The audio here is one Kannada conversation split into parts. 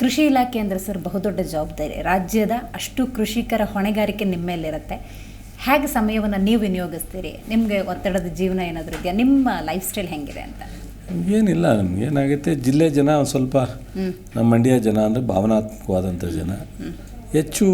ಕೃಷಿ ಇಲಾಖೆ ಅಂದರೆ ಸರ್ ಬಹುದೊಡ್ಡ ಜವಾಬ್ದಾರಿ. ರಾಜ್ಯದ ಅಷ್ಟು ಕೃಷಿಕರ ಹೊಣೆಗಾರಿಕೆ ನಿಮ್ಮ ಮೇಲಿರುತ್ತೆ. ಹೇಗೆ ಸಮಯವನ್ನು ನೀವು ವಿನಿಯೋಗಿಸ್ತೀರಿ? ನಿಮಗೆ ಒತ್ತಡದ ಜೀವನ ಏನಾದರೂ ಇದೆಯಾ? ನಿಮ್ಮ ಲೈಫ್ ಸ್ಟೈಲ್ ಹೆಂಗಿದೆ ಅಂತ. ಏನಿಲ್ಲ ನಮ್ಗೆ ಏನಾಗುತ್ತೆ ಜಿಲ್ಲೆ ಜನ ಒಂದು ಸ್ವಲ್ಪ ನಮ್ಮ ಮಂಡ್ಯ ಜನ ಅಂದರೆ ಭಾವನಾತ್ಮಕವಾದಂಥ ಜನ. ಹೆಚ್ಚು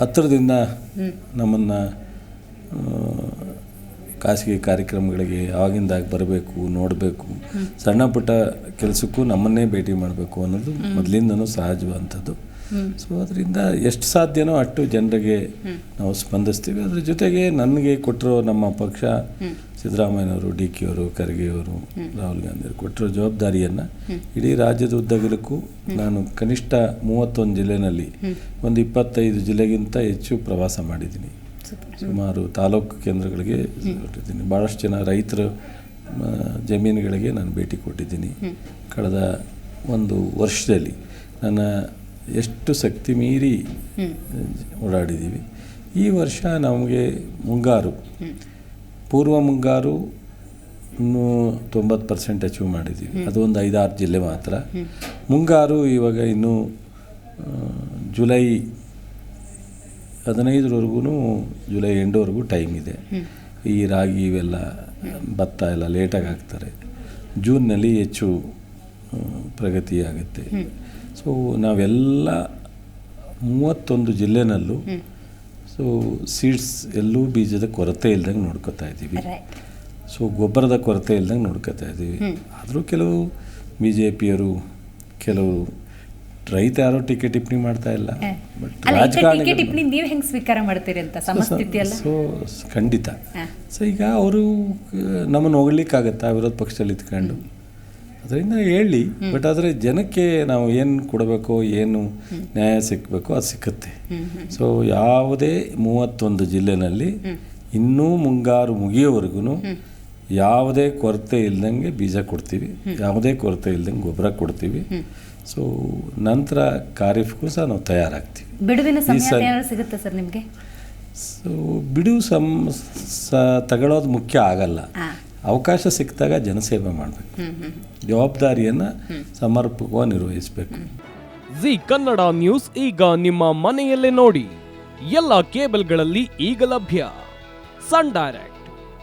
ಹತ್ತಿರದಿಂದ ನಮ್ಮನ್ನು ಖಾಸಗಿ ಕಾರ್ಯಕ್ರಮಗಳಿಗೆ ಆವಾಗಿಂದಾಗ ಬರಬೇಕು, ನೋಡಬೇಕು. ಸಣ್ಣ ಪುಟ್ಟ ಕೆಲಸಕ್ಕೂ ನಮ್ಮನ್ನೇ ಭೇಟಿ ಮಾಡಬೇಕು ಅನ್ನೋದು ಮೊದಲಿಂದನೂ ಸಹಜವಂಥದ್ದು ಸೊ ಅದರಿಂದ ಎಷ್ಟು ಸಾಧ್ಯನೋ ಅಷ್ಟು ಜನರಿಗೆ ನಾವು ಸ್ಪಂದಿಸ್ತೀವಿ. ಅದ್ರ ಜೊತೆಗೆ ನನಗೆ ಕೊಟ್ಟಿರೋ ನಮ್ಮ ಪಕ್ಷ ಸಿದ್ದರಾಮಯ್ಯನವರು, ಡಿ ಕೆ ಅವರು ಖರ್ಗೆ ಅವರು ರಾಹುಲ್ ಗಾಂಧಿ ಅವರು ಕೊಟ್ಟಿರೋ ಜವಾಬ್ದಾರಿಯನ್ನು ಇಡೀ ರಾಜ್ಯದ ಉದ್ದಗಲಕ್ಕೂ ನಾನು ಕನಿಷ್ಠ ಮೂವತ್ತೊಂದು ಜಿಲ್ಲೆನಲ್ಲಿ ಒಂದು ಇಪ್ಪತ್ತೈದು ಜಿಲ್ಲೆಗಿಂತ ಹೆಚ್ಚು ಪ್ರವಾಸ ಮಾಡಿದ್ದೀನಿ. ಸುಮಾರು ತಾಲೂಕು ಕೇಂದ್ರಗಳಿಗೆ ಕೊಟ್ಟಿದ್ದೀನಿ. ಭಾಳಷ್ಟು ಜನ ರೈತರ ಜಮೀನುಗಳಿಗೆ ನಾನು ಭೇಟಿ ಕೊಟ್ಟಿದ್ದೀನಿ. ಕಳೆದ ಒಂದು ವರ್ಷದಲ್ಲಿ ನನ್ನ ಎಷ್ಟು ಶಕ್ತಿ ಮೀರಿ ಓಡಾಡಿದ್ದೀವಿ. ಈ ವರ್ಷ ನಮಗೆ ಮುಂಗಾರು ಪೂರ್ವ ಮುಂಗಾರು ಇನ್ನೂ ತೊಂಬತ್ತು ಪರ್ಸೆಂಟ್ ಅಚೀವ್ ಮಾಡಿದ್ದೀವಿ. ಅದು ಒಂದು ಐದಾರು ಜಿಲ್ಲೆ ಮಾತ್ರ. ಮುಂಗಾರು ಇವಾಗ ಇನ್ನೂ ಜುಲೈ ಹದಿನೈದರವರೆಗೂ ಜುಲೈ ಎಂಡವರೆಗೂ ಟೈಮ್ ಇದೆ. ಈ ರಾಗಿ ಇವೆಲ್ಲ ಭತ್ತ ಎಲ್ಲ ಲೇಟಾಗಿ ಹಾಕ್ತಾರೆ. ಜೂನ್ನಲ್ಲಿ ಹೆಚ್ಚು ಪ್ರಗತಿಯಾಗುತ್ತೆ ಪ್ರಗತಿ ಆಗುತ್ತೆ. ಸೊ ನಾವೆಲ್ಲ ಮೂವತ್ತೊಂದು ಜಿಲ್ಲೆನಲ್ಲೂ ಸೊ ಸೀಡ್ಸ್ ಎಲ್ಲೂ ಬೀಜದ ಕೊರತೆ ಇಲ್ದಂಗೆ ನೋಡ್ಕೋತಾ ಇದ್ದೀವಿ. ಸೊ ಗೊಬ್ಬರದ ಕೊರತೆ ಇಲ್ದಂಗೆ ನೋಡ್ಕೋತಾ ಇದ್ದೀವಿ. ಆದರೂ ಕೆಲವು ಬಿ ಜೆ ಪಿಯವರು ಕೆಲವು ರೈತ ಯಾರೋ ಟೀಕೆ ಟಿಪ್ಪಣಿ ಮಾಡ್ತಾ ಇಲ್ಲ. ಬಟ್ ಟೀಕೆ ಟಿಪ್ಪಣಿ ನೀವು ಹೆಂಗೆ ಸ್ವೀಕಾರ ಮಾಡ್ತೀರಿ ಅಂತ ಸೊ ಖಂಡಿತ. ಸೊ ಈಗ ಅವರು ನಮ್ಮನ್ನು ಆಗುತ್ತಾ ವಿರೋಧ ಪಕ್ಷದಲ್ಲಿ ಇದ್ಕೊಂಡು? ಅದರಿಂದ ಹೇಳಿ ಬಟ್ ಆದರೆ ಜನಕ್ಕೆ ನಾವು ಏನು ಕೊಡಬೇಕು ಏನು ನ್ಯಾಯ ಸಿಕ್ಕಬೇಕು ಅದು ಸಿಕ್ಕತ್ತೆ. ಸೊ ಯಾವುದೇ ಮೂವತ್ತೊಂದು ಜಿಲ್ಲೆನಲ್ಲಿ ಇನ್ನೂ ಮುಂಗಾರು ಮುಗಿಯೋವರೆಗೂ ಯಾವುದೇ ಕೊರತೆ ಇಲ್ದಂಗೆ ಬೀಜ ಕೊಡ್ತೀವಿ ಯಾವುದೇ ಕೊರತೆ ಇಲ್ದಂಗೆ ಗೊಬ್ಬರ ಕೊಡ್ತೀವಿ. ಸೊ ನಂತರ ಖಾರಿಫ್ಗೂ ಸಹ ನಾವು ತಯಾರಾಗ್ತೀವಿ. ಬಿಡುವಿನ ಸಮಯ ಸಿಗುತ್ತೆ ಸರ್ ನಿಮಗೆ? ಸೊ ಬಿಡುವು ಸಮ ಸ ತಗೊಳ್ಳೋದು ಮುಖ್ಯ ಆಗಲ್ಲ. ಅವಕಾಶ ಸಿಕ್ಕಿದಾಗ ಜನಸೇವೆ ಮಾಡಬೇಕು. ಜವಾಬ್ದಾರಿಯನ್ನು ಸಮರ್ಪಕವಾಗಿ ನಿರ್ವಹಿಸಬೇಕು. ಜಿ ಕನ್ನಡ ನ್ಯೂಸ್ ಈಗ ನಿಮ್ಮ ಮನೆಯಲ್ಲೇ ನೋಡಿ. ಎಲ್ಲ ಕೇಬಲ್ಗಳಲ್ಲಿ ಈಗ ಲಭ್ಯ. Sun Direct.